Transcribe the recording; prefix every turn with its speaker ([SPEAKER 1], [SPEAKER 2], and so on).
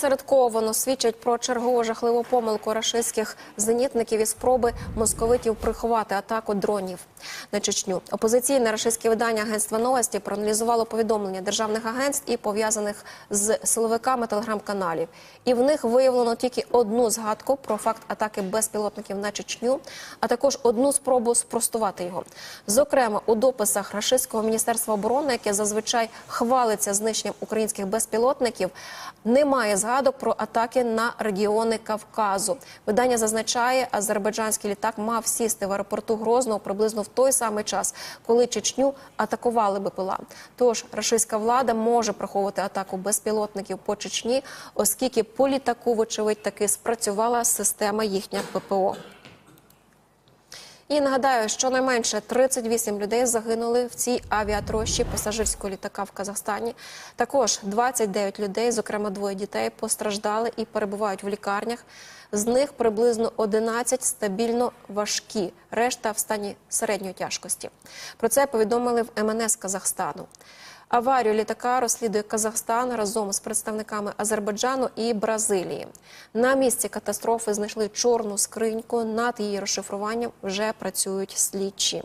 [SPEAKER 1] Середковано свідчать про чергову жахливу помилку рашистських зенітників і спроби московитів приховати атаку дронів на Чечню. Опозиційне рашистське видання агентства новості проаналізувало повідомлення державних агентств і пов'язаних з силовиками телеграм-каналів. І в них виявлено тільки одну згадку про факт атаки безпілотників на Чечню, а також одну спробу спростувати його. Зокрема, у дописах рашистського міністерства оборони, яке зазвичай хвалиться знищенням українських безпілотників, немає згадок про атаки на регіони Кавказу. Видання зазначає, азербайджанський літак мав сісти в аеропорту Грозного приблизно в той самий час, коли Чечню атакували БПЛА. Тож рашистська влада може приховувати атаку безпілотників по Чечні, оскільки по літаку, вочевидь, таки спрацювала система їхня ППО. І нагадаю, що найменше 38 людей загинули в цій авіатрощі пасажирського літака в Казахстані. Також 29 людей, зокрема двоє дітей, постраждали і перебувають в лікарнях. З них приблизно 11 стабільно важкі, решта в стані середньої тяжкості. Про це повідомили в МНС Казахстану. Аварію літака розслідує Казахстан разом з представниками Азербайджану і Бразилії. На місці катастрофи знайшли чорну скриньку. Над її розшифруванням вже працюють слідчі.